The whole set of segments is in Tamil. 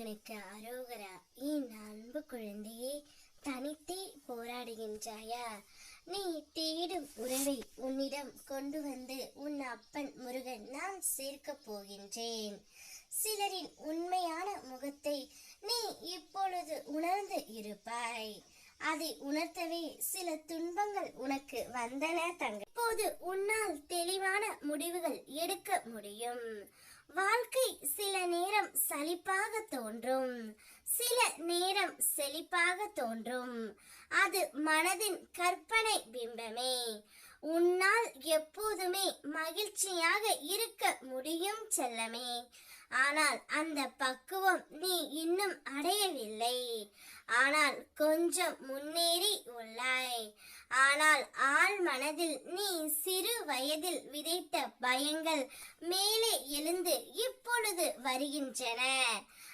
முருகனுக்கு அரோகரா என் அன்பு குழந்தையே தனித்தே போராடுகின்றாயா? நீ தேடும் உறவை உன்னிடம் கொண்டு வந்து உன் அப்பன் முருகன் நான் சேர்க்கப் போகின்றேன். சிலரின் உண்மையான முகத்தை நீ இப்பொழுது உணர்ந்து இருப்பாய். அதை உணர்த்தவே சில துன்பங்கள் உனக்கு வந்தன தங்க. இப்போது உன்னால் தெளிவான முடிவுகள் எடுக்க முடியும். வாழ்க்கை சில நேரம் சலிப்பாக தோன்றும். சில நேரம் செழிப்பாக தோன்றும். அது மனதின் கற்பனை பிம்பமே. உன்னால் எப்போதுமே மகிழ்ச்சியாக இருக்க முடியும் செல்லமே. ஆனால் அந்த பக்குவம் நீ இன்னும் அடையவில்லை. ஆனால் கொஞ்சம் முன்னேறி உள்ளாய். ஆனால் ஆள் மனதில் நீ சிறு வயதில் விதைத்த பயங்கள் மேலே எழுந்து இப்பொழுது வருகின்றன.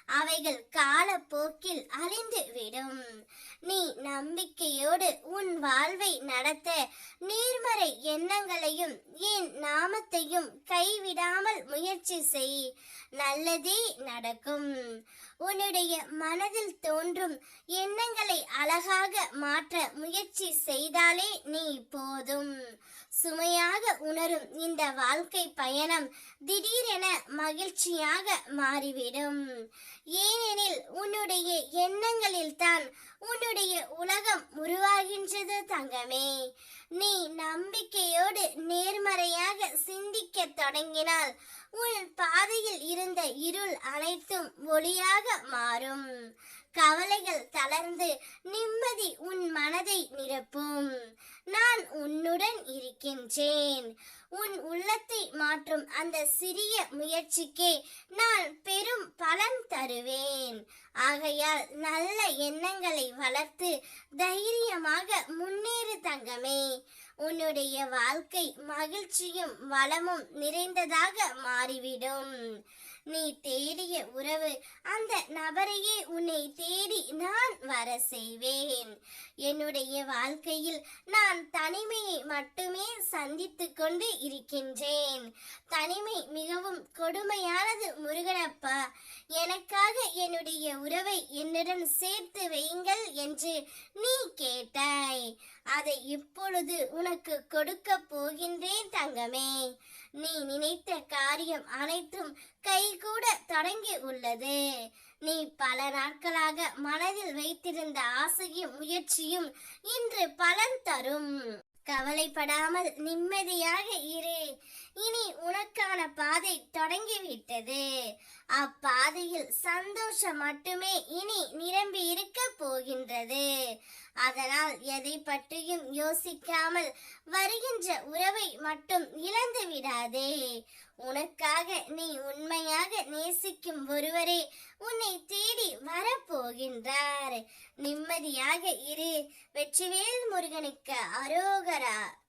அவைகள் காலப்போக்கில் அழிந்து விடும் நீ நம்பிக்கையோடு உன் வாழ்வை நடத்த நேர்மறை எண்ணங்களையும் என் நாமத்தையும் கைவிடாமல் முயற்சி செய். நல்லதே நடக்கும். உன்னுடைய மனதில் தோன்றும் எண்ணங்களை அழகாக மாற்ற முயற்சி செய்தாலே நீ போதும். சுமையாக உணரும் இந்த வாழ்க்கை பயணம் திடீரென மகிழ்ச்சியாக மாறிவிடும். ஏனெனில் உன்னுடைய எண்ணங்களில் தான் உன்னுடைய உலகம் உருவாகின்றது தங்கமே. நீ நம்பிக்கையோடு நேர்மறையாக சிந்திக்க தொடங்கினால் உன் பாதையில் இருந்த இருள் அனைத்தும் ஒளியாக மாறும். கவலைகள் தளர்ந்து நிம்மதி உன் மனதை நிரப்பும். நான் உன்னுடன் இருக்கின்றேன். உன் உள்ளத்தை மாற்றும் அந்த சிறிய முயற்சிக்கே நான் பெரும் பலன் தருவேன். ஆகையால் நல்ல எண்ணங்களை வளர்த்து தைரியமாக முன்னேறு தங்கமே. உன்னுடைய வாழ்க்கை மகிழ்ச்சியும் வளமும் நிறைந்ததாக மாறிவிடும். நீ தேடிய உறவு அந்த நபரையே உன்னை தேடி நான் வர செய்வேன். என்னுடைய வாழ்க்கையில் நான் தனிமையை மட்டுமே சந்தித்து கொண்டு இருக்கின்றேன். தனிமை மிகவும் கொடுமையானது முருகனப்பா. எனக்காக என்னுடைய உறவை என்னுடன் சேர்த்து வையுங்கள். என்று நீ கேட்டாய். அதை இப்பொழுது உனக்கு கொடுக்க போகின்றேன் தங்கமே. நீ நினைத்த காரியம் அனைத்தும் கைகூட தொடங்கி உள்ளது. நீ பல நாட்களாக மனதில் வைத்திருந்த ஆசையும் முயற்சியும் இன்று பலன் தரும். கவலைப்படாமல் நிம்மதியாக இரு. இனி உனக்கான பாதை தொடங்கிவிட்டது. அப்பாதையில் சந்தோஷம் மட்டுமே இனி நிரம்பி இருக்க போகின்றது. அதனால் எதை பற்றியும் யோசிக்காமல் வருகின்ற உறவை மட்டும் இழந்து விடாதே. உனக்காக நீ உண்மையாக நேசிக்கும் ஒருவரே உன்னை தேடி வர போகின்றார். நிம்மதியாக இரு. வெற்றிவேல் முருகனுக்கு அரோகரா